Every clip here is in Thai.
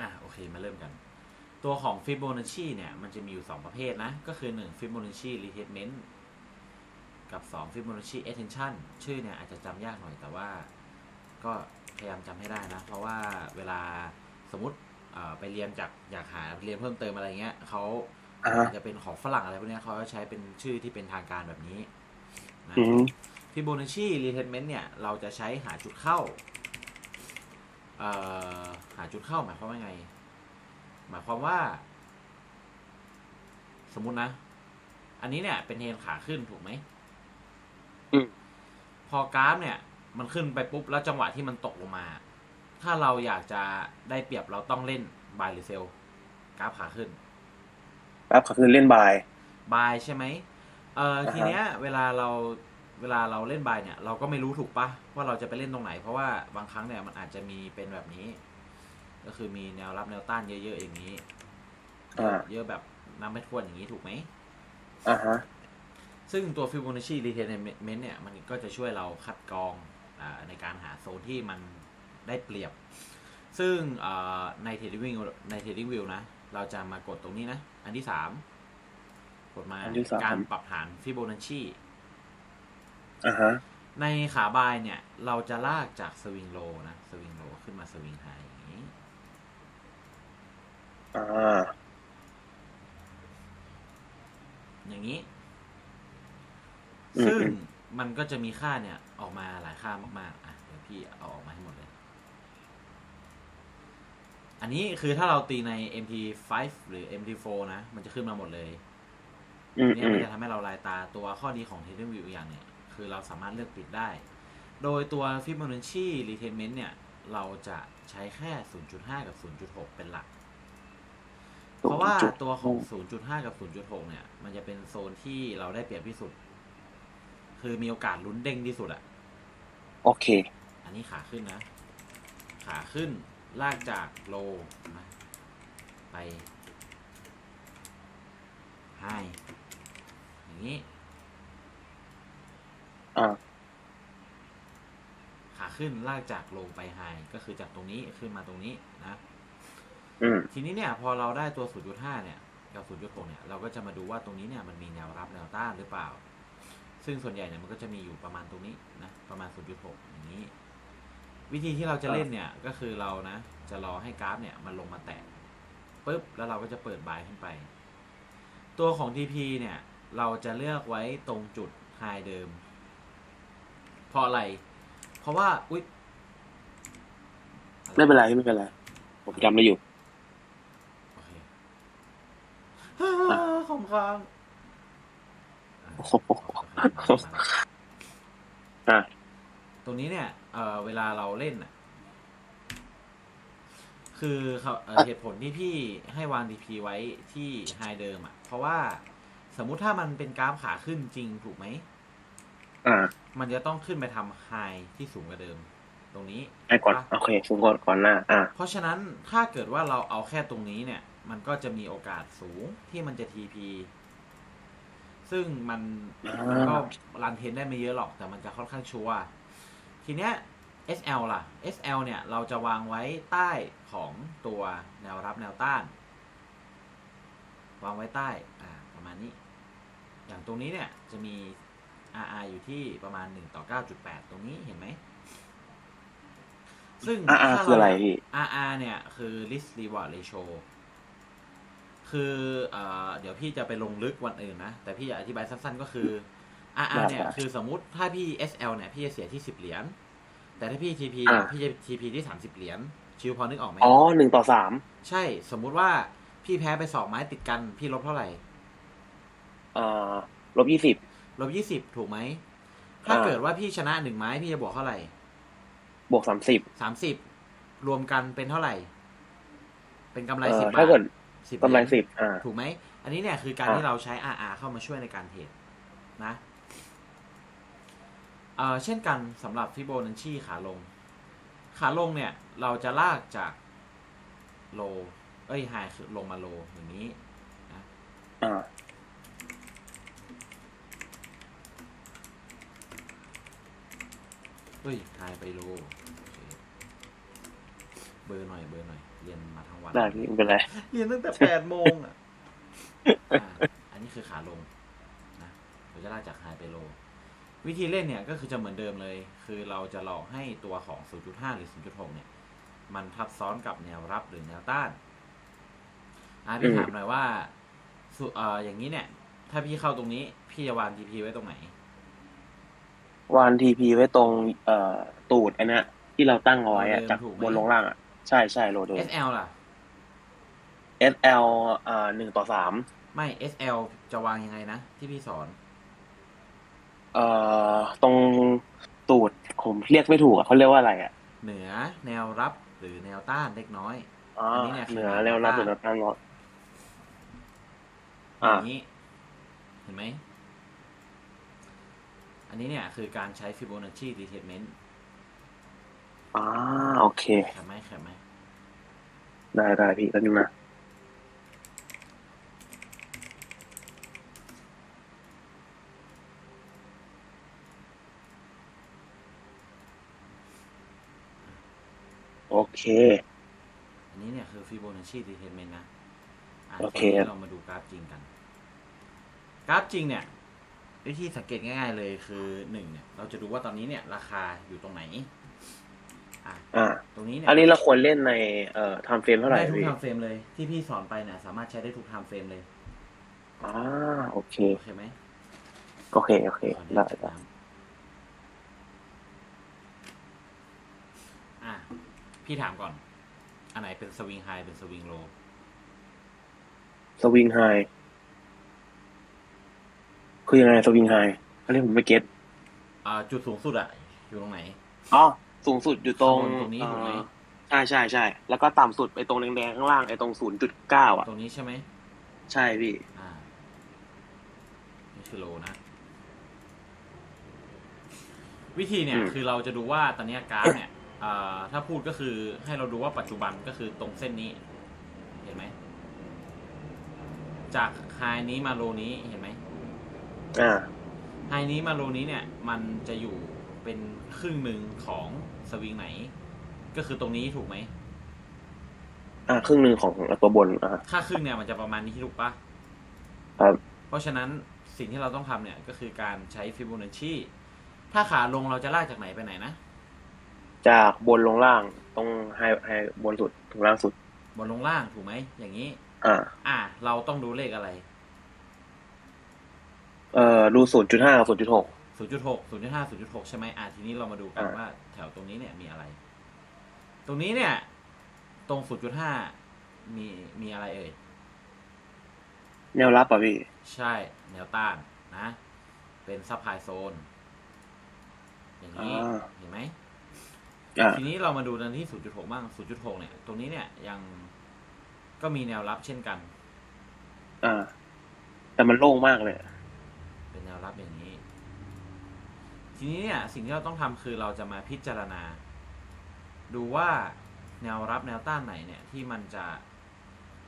อะโอเคมาเริ่มกัน ตัวของ Fibonacci เนี่ย มันจะมีอยู่ 2 ประเภทนะ ก็คือ1 Fibonacci retracement กับ2 Fibonacci extension ชื่อเนี่ย อาจจะจำยากหน่อยแต่ว่าก็พยายามจำให้ได้นะ เพราะว่าเวลาสมมติเอ่อไปเรียนจากอยากหาเรียนเพิ่มเติมอะไรเงี้ยเขาอ่าฮะอาจจะเป็นของฝรั่งอะไรพวกเนี้ยเขาจะใช้เป็นชื่อที่เป็นทางการแบบนี้นะอืมฟิโบนัชชีรีเทนเมนต์เนี่ย เราจะใช้หาจุดเข้าเอ่อ หาจุดเข้าหมายความว่าไง หมายความว่า สมมุตินะ อันนี้เนี่ย เป็นเทรนขาขึ้นถูกไหมอืมพอกราฟเนี่ย มันขึ้นไปปุ๊บแล้วจังหวะที่มันตกลงมา ถ้าเราอยากจะได้เปรียบเราต้องเล่นบายหรือเซลกราฟขาขึ้นแป๊บเขาคือเล่นบายบายใช่ไหมเอ่ออ่าฮะทีเนี้ย เวลาเรา เวลาเราเล่นบายเนี่ย เราก็ไม่รู้ถูกปะว่าเราจะไปเล่นตรงไหน เพราะว่าบางครั้งเนี่ยมันอาจจะมีเป็นแบบนี้ ก็คือมีแนวรับแนวต้านเยอะๆอย่างนี้อ่าเยอะแบบนับไม่ถ้วนอย่างนี้ถูกไหมอ่าฮะซึ่งตัว Fibonacci Retracement เนี่ยมันก็จะช่วยเราคัดกรองอาในการหาโซนที่มันได้เปรียบ ซึ่งเอ่อใน Trading View ใน Trading View นะ เราจะมากดตรงนี้นะ อันที่สามกดมาอันที่สามการปรับฐาน Fibonacci อ่าฮะ ในขาบายเนี่ย เราจะลากจากสวิงโลนะสวิงโลขึ้นมาสวิงไฮอย่างนี้อ่าอย่างนี้อืมซึ่งอืมมันก็จะมีค่าเนี่ย ออกมาหลายค่ามากๆอะเดี๋ยวพี่เอาออกมาให้หมดเลย อันนี้คือถ้าเราตีใน MT5 หรือ MT4 นะ มันจะขึ้นมาหมดเลยอืมเนี่ยอืมัมนจะทำให้เราลายตาตัวข้อดีของ Trading View อย่างเนี่ย คือเราสามารถเลือกปิดได้ โดยตัว Fibonacci Retracement เนี่ย เราจะใช้แค่ 0.5 กับ 0.6 เป็นหลัก เพราะว่าตัวของ 0.5 กับ 0.6 เนี่ย มันจะเป็นโซนที่เราได้เปรียบที่สุด คือมีโอกาสลุ้นเด้งที่สุดอะโอเค อันนี้ขาขึ้นนะ ขาขึ้นลากจากโลนะไปไฮอย่างนี้อ่า ขาขึ้นลากจากโลไปไฮก็คือจากตรงนี้ขึ้นมาตรงนี้นะอืมทีนี้เนี่ย พอเราได้ตัว 0.5 เนี่ยกับ 0.6 เนี่ย เราก็จะมาดูว่าตรงนี้เนี่ยมันมีแนวรับแนวต้านหรือเปล่า ซึ่งส่วนใหญ่เนี่ยมันก็จะมีอยู่ประมาณตรงนี้นะ ประมาณ 0.6 อย่างนี้ วิธีที่เราจะเล่นเนี่ยก็คือเรานะ จะรอให้กราฟเนี่ยมันลงมาแตะปุ๊บ แล้วเราก็จะเปิดบายขึ้นไป ตัวของ TP เนี่ย เราจะเลือกไว้ตรงจุดไฮเดิม เพราะอะไร เพราะว่า อุ๊ย ไม่เป็นไรไม่เป็นไร ผมจำได้อยู่โอเคฮ่าของค้างอะโอ้โหโอเคมาอะตรงนี้เนี่ย เอ่อเวลาเราเล่นอะ คือเขาเอ่อเหตุผลที่พี่ให้วาง DP ไว้ที่ไฮเดิมอะ เพราะว่าสมมุติถ้ามันเป็นกราฟขาขึ้นจริงถูกไหม อ่า มันจะต้องขึ้นไปทำไฮที่สูงกว่าเดิม ตรงนี้ไอ้ก่อนโอเคสูงก่อนก่อนหน้า อ่า เพราะฉะนั้นถ้าเกิดว่าเราเอาแค่ตรงนี้เนี่ย มันก็จะมีโอกาสสูงที่มันจะ TP ซึ่งมันอ่ามัมันก็รันเทรนได้ไม่เยอะหรอกแต่มันจะค่อนข้างชัวร์ทีเนี้ย SL ล่ะ SL เนี่ย เราจะวางไว้ใต้ของตัวแนวรับแนวต้าน วางไว้ใต้ อ่า ประมาณนี้ อย่างตรงนี้เนี่ยจะมี RR อยู่ที่ประมาณ1ต่อ9.8 ตรงนี้เห็นไหม ซึ่งอ่าอ่าถ้าคืออะไรเาพี่ RR เนี่ย คือ risk reward ratio คือเอ่อเดี๋ยวพี่จะไปลงลึกวันอื่นนะ แต่พี่อยากอธิบายสั้นๆก็คือ RR เนี่ยได้คือสมมุติถ้าพี่ SL เนี่ย พี่จะเสียที่ 10 เหรียญ แต่ถ้าพี่ TP อ่าพี่จะ TP ที่ 30 เหรียญ ชิวพอนึกออกไหมอ๋อหนึ่งต่อสาม ใช่ สมมุติว่าพี่แพ้ไปสองไม้ติดกัน พี่ลบเท่าไหร่อ่าลบยี่สิบ ลบ20ถูกไหม ถ้าอ่าเกิดว่าพี่ชนะหนึ่งไม้พี่จะบวกเท่าไหร่ บวกสามสิบ30รวมกันเป็นเท่าไหร่ เป็นกำไรเอ่สิอบบาทถ้าเกิด10กำไรเหยญสิบอ่าถูกไหม อันนี้เนี่ยคือการอ่าที่เราใช้ RR เข้ามาช่วยในการเทรดนะเอ่อเช่นกันสำหรับฟิโบนัชชีขาลง ขาลงเนี่ย เราจะลากจากโล เอ้ยไฮคือลงมาโลอย่างนี้ อ่า เฮ้ยไฮไปโลโอเคเบอร์หน่อยเบอร์หน่อย เรียนมาทั้งวัน ได้พี่ไม่เป็นไร เรียนตั้งแต่แปดโมงอะอ่าอันนี้คือขาลงนะเราจะลากจากไฮไปโล วิธีเล่นเนี่ยก็คือจะเหมือนเดิมเลย คือเราจะหลอกให้ตัวของ 0.5 หรือ 0.6 เนี่ย มันทับซ้อนกับแนวรับหรือแนวต้าน อ่าพี่อืมถามหน่อยว่าสุเอ่ออย่างนี้เนี่ย ถ้าพี่เข้าตรงนี้ พี่จะวาง TP ไว้ตรงไหน วานทีพีไว้ตรงเอ่อตูดอันเนี้ยที่เราตั้งเอาไว้อะโลเดิมจากถูกไหมบนลงล่างอะ ใช่ใช่โลเดิม SL ล่ะ SL อ่าหนึ่งต่อสามไม่ SL จะวางยังไงนะ ที่พี่สอน เอ่อตรงตูดผมเรียกไม่ถูกอะเขาเรียกว่าอะไรอะ เหนือแนวรับหรือแนวต้านเล็กน้อยอ่าอันนี้เนี่ยคือเหนือแนวรับเหนือแนวตั้งเนาะออ่าย่างนี้ เห็นไหม อันนี้เนี่ยคือการใช้ Fibonacci Retracement อ่าโอเคแข็ไหมแข็ไหมได้ได้พี่แล้วนึงนะโอเค อันนี้เนี่ยคือ Fibonacci Retracement นะะโอเคทีนี้เรามาดูกราฟจริงกัน กราฟจริงเนี่ย วิธีสังเกตง่าย ๆเลยคือหนึ่งเนี่ยเราจะดูว่าตอนนี้เนี่ย ราคาอยู่ตรงไหนอะอ่าตรงนี้เนี่ยอันนี้เราควรเล่นในเอ่อไทม์เฟรมเท่าไหร่ได้ทุกพี่ไทม์เฟรมเลยที่พี่สอนไปเนี่ยสามารถใช้ได้ทุกไทม์เฟรมเลยอ่าโอเคโอเคไหมโอเคโอเคขออนุได้ญาตได้น้ำอะพี่ถามก่อน อันไหนเป็นสวิงไฮเป็นสวิงโลสวิงไฮ คือยังไงสวิงไฮอันนี้ผมไม่เก็ตอ่า จุดสูงสุดอะอยู่ตรงไหนอ๋อสูงสุดอยู่ตรงข้างบนตรงนี้ถูกไหมเอ่อใช่ใช่ใช่แล้วก็ต่ำสุดไปตรงแดงๆข้างล่างไอ้ตรงศูนย์จุดเก้าอะตรงนี้ใช่ไหมใช่พี่อ่านี่คือโลนะ วิธีเนี่ยอืมคือเราจะดูว่าตอนเนี้ยกราฟเนี่ยอ่าถ้าพูดก็คือให้เราดูว่าปัจจุบันก็คือตรงเส้นนี้ เห็นไหม จากไฮนี้มาโลนี้เห็นไหม อ่าไฮนี้มาโลนี้เนี่ย มันจะอยู่เป็นครึ่งหนึ่งของสวิงไหน ก็คือตรงนี้ถูกไหมอ่าครึ่งหนึ่งของตัวบนอ่าค่าครึ่งเนี่ยมันจะประมาณนี้ถูกปะครับ เพราะฉะนั้นสิ่งที่เราต้องทำเนี่ยก็คือการใช้ฟิโบนัชชีถ้าขาลงเราจะลากจากไหนไปไหนนะ จากบนลงล่างตรงไฮไฮบนสุดถึงล่างสุด บนลงล่างถูกไหมอย่างนี้ อ่า อะเราต้องดูเลขอะไร เอ่อดูศูนย์จุดห้าศูนย์จุดหก0.6 0.5 0.6ใช่ไหมอะทีนี้เรามาดูกันอ่าว่าแถวตรงนี้เนี่ยมีอะไร ตรงนี้เนี่ย ตรง0.5มีมีอะไรเอ่ยแนวรับอะพี่ ใช่แนวต้านนะ เป็นซับไพโซน อย่างนี้อ่าเห็นไหมอ่าทีนี้เรามาดูกันที่ 0.6 บ้าง 0.6 เนี่ย ตรงนี้เนี่ยยังก็มีแนวรับเช่นกัน อ่า แต่มันโล่งมากเลย เป็นแนวรับอย่างนี้ ทีนี้เนี่ยสิ่งที่เราต้องทำคือเราจะมาพิจารณา ดูว่าแนวรับแนวต้านไหนเนี่ยที่มันจะ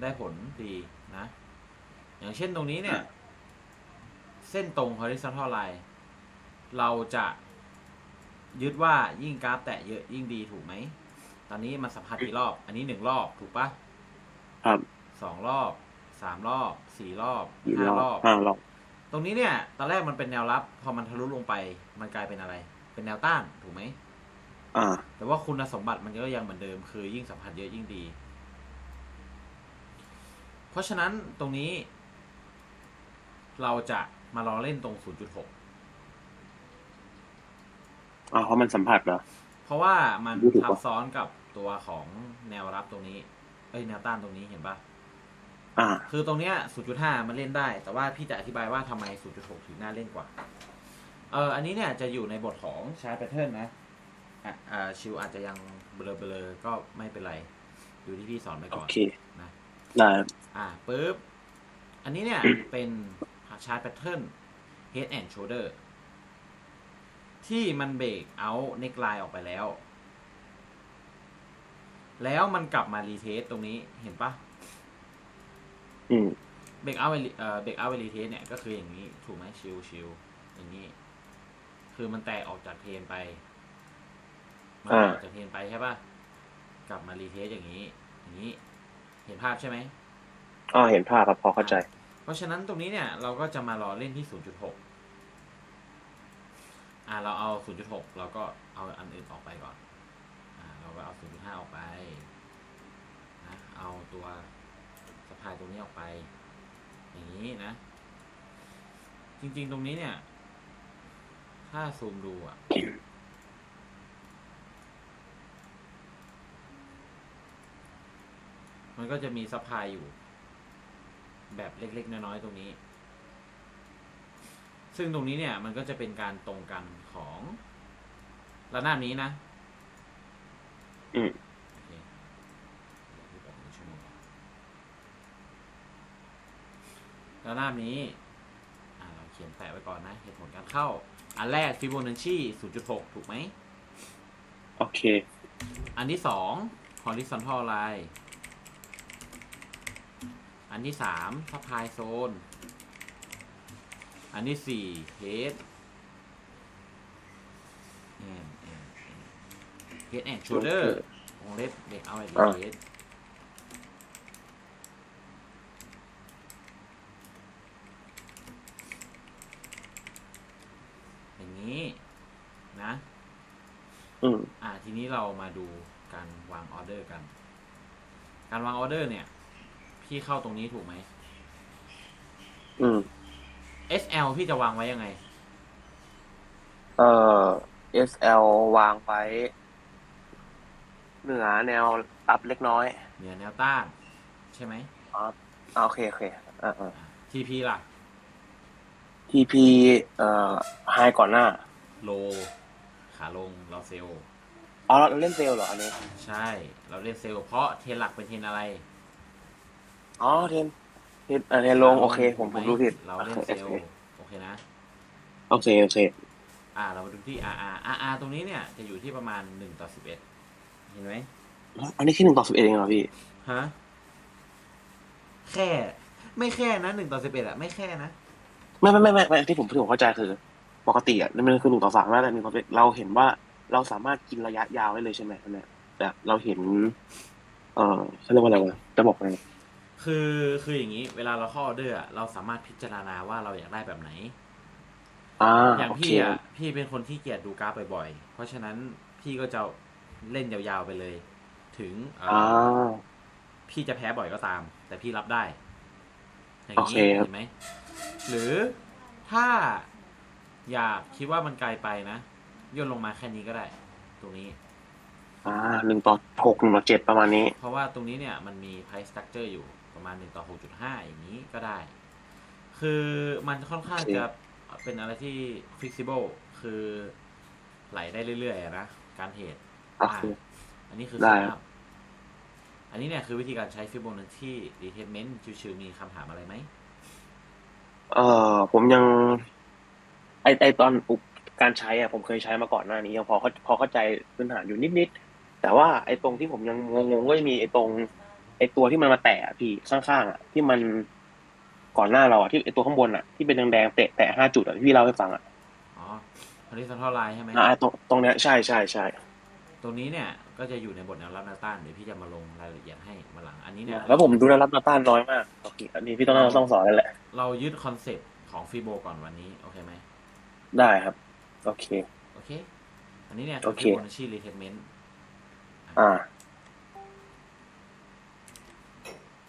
ได้ผลดีนะ อย่างเช่นตรงนี้เนี่ย เส้นตรง horizontal line เราจะยึดว่ายิ่งกราฟแตะเยอะยิ่งดีถูกไหม ตอนนี้มันสัมผัสกี่รอบ อันนี้หนึ่งรอบถูกปะครับสองรอบสามรอบสี่รอบกี่ห้ารรออบบห้ารอบ ตรงนี้เนี่ย ตอนแรกมันเป็นแนวรับ พอมันทะลุลงไป มันกลายเป็นอะไร เป็นแนวต้านถูกไหมอ่า แต่ว่าคุณสมบัติมันก็ยังเหมือนเดิม คือยิ่งสัมผัสเยอะยิ่งดี เพราะฉะนั้นตรงนี้ เราจะมาลองเล่นตรง 0.6อ่าเพราะมันสัมผัสเหรอ เพราะว่ามันรู้สึกทับว่าซ้อนกับตัวของแนวรับตรงนี้ เอ้ยแนวต้านตรงนี้เห็นปะ อ่า คือตรงเนี้ย 0.5 มันเล่นได้ แต่ว่าพี่จะอธิบายว่าทำไม 0.6 ถึงน่าเล่นกว่า เอออันนี้เนี่ยจะอยู่ในบทของชาร์ตแพทเทิร์นนะอะอ่าชิวอาจจะยังเบลอเบลอๆก็ไม่เป็นไร อยู่ที่พี่สอนไปโอก่อน เค นะ ได้อ่าปุ๊บ อันนี้เนี่ย เป็นชาร์ตแพทเทิร์น head and shoulder ที่มันเบรกเอาเน็กไลน์ออกไปแล้ว แล้วมันกลับมารีเทสตรงนี้เห็นปะ อืมเบรกเอาเอ่อเบรกเอารีเทสเนี่ยก็คืออย่างนี้ถูกไหมชิวชิวอย่างนี้ คือมันแตกออกจากเทรนไป มันแตกออกจากเทรนไปใช่ปะกลับมารีเทสอย่างนี้ อย่างนี้ เห็นภาพใช่ไหมอ๋อเห็นภาพครับพอเข้าใจ เพราะฉะนั้นตรงนี้เนี่ย เราก็จะมารอเล่นที่ 0.6 อ่า เราเอา 0.6 เราก็เอาอันอื่นออกไปก่อน อ่า เราก็เอา 0.5 ออกไปนะเอาตัว สะพายตรงนี้ออกไป อย่างนี้นะ จริงๆตรงนี้เนี่ย ถ้าซูมดูอะมันก็จะมีซัพพลายอยู่ แบบเล็ก ๆ น้อยๆตรงนี้ ซึ่งตรงนี้เนี่ย มันก็จะเป็นการตรงกันของระนาบนี้นะ อืม โอเคเดี๋ยวพี่บอกหนึ่งชั่วโมงก่อน ระนาบนี้อ่าเราเขียนแปะไว้ก่อนนะเหตุผลการเข้า อันแรกฟิโบนัชชี0.6 ถูกไหม โอเค อันที่สอง horizontal line อันที่สาม supply zone อันที่สี่ head and and and head and shoulder วงเล็บเด็กเอาอะไรดี อ่า head อย่าง นี้นะอืมอ่า ทีนี้เรามาดูการวางออเดอร์กัน การวางออเดอร์เนี่ย พี่เข้าตรงนี้ถูกไหม อืม SL พี่จะวางไว้ยังไง เอ่อ SL วางไว้ เหนือแนวรับเล็กน้อย เหนือแนวต้าน ใช่ไหมอ่าโอเค โอเคอ่าอ่าอ่า TP ล่ะ TP เอ่อไฮก่อนหน้า โล ขาลงเราเซลล์อ๋อเราเล่นเซลล์เหรออันนี้ ใช่ เราเล่นเซลล์เพราะเทรนหลักเป็นเทรนอะไร อ๋อเทนเทนเอ่อเทนลงโอเค ผมผมรู้ผิดเราเล่นเซลล์โอเคนะ โอเคโอเค อ่า เรามาดูที่ RR RR ตรงนี้เนี่ยจะอยู่ที่ประมาณ1ต่อ11เห็นไหมอันนี้แค่หนึ่งต่อสิบเอ็ดเองเหรอพี่ ฮะ แค่ ไม่แค่นะ1ต่อ11อะไม่แค่นะ ไม่ไม่ไม่ไม่ไม่ที่ผมที่ผมเข้าใจคือ ปกติอะมันคือหนึ่งต่อสามแล้วแต่หนึ่งต่อสิบเราเห็นว่าเราสามารถกินระยะยาวได้เลยใช่ไหมอันเนี้ยแต่เราเห็น เอ่อเขาเรียกว่าอะไรวะจะบอกไงคือคืออย่างนี้ เวลาเราเข้าออเดอร์อะเราสามารถพิจารณาว่าเราอยากได้แบบไหนอ่าอย่างโอเคพี่อะพี่เป็นคนที่เกียดดูกราฟบ่อยๆ เพราะฉะนั้นพี่ก็จะเล่นยาวๆไปเลย ถึงเอ่ออ่าพี่จะแพ้บ่อยก็ตาม แต่พี่รับได้ อย่างโอนี้เคครับเห็นไหม หรือถ้าอยากคิดว่ามันไกลไปนะย่นลงมาแค่นี้ก็ได้ ตรงนี้ อ่าหนึ่งต่อหกหนึ่งต่อเจ็ดประมาณนี้ เพราะว่าตรงนี้เนี่ยมันมี price structure อยู่ประมาณ1ต่อ6.5อย่างนี้ก็ได้ คือมันค่อนข้างโอเคจะเป็นอะไรที่ flexible คือไหลได้เรื่อยๆอะนะ การเทรดโอเคอะอันนี้คือได้ setup อันนี้เนี่ยคือวิธีการใช้ Fibonacci retracement ชิวๆมีคำถามอะไรไหม เอ่อผมยัง ไอไอตอนอุปการใช้อะผมเคยใช้มาก่อนหน้านี้ยังพอเข้าพอเข้าใจพื้นฐานอยู่นิดๆแต่ว่าไอตรงที่ผมยังงงๆก็จะมีไอตรง ไอตัวที่มันมาแตะอะพี่ข้างๆอะที่มันก่อนหน้าเราอะที่ไอตัวข้างบนอะที่เป็นแดงๆแตะแตะห้าจุดอะที่พี่เล่าให้ฟังอะอ๋อ horizontal line ใช่ไหมอ่าตรงตรงเนี้ยใช่ใช่ใช่ตรงนี้เนี่ย ก็จะอยู่ในบทแนวรับแนวต้านเดี๋ยวพี่จะมาลงรายละเอียดให้มาหลังอันนี้เนี่ยแล้วผมดูแลรับหนาต้านน้อยมากโอเคอันนี้พี่ต้องต้องสอนแล้วแหละเรายึดคอนเซปต์ของฟิโบก่อนวันนี้โอเคไหมได้ครับ โอเค โอเค อันนี้เนี่ยโอเคฟิโบนัชชีรีเทนเมนต์อ่า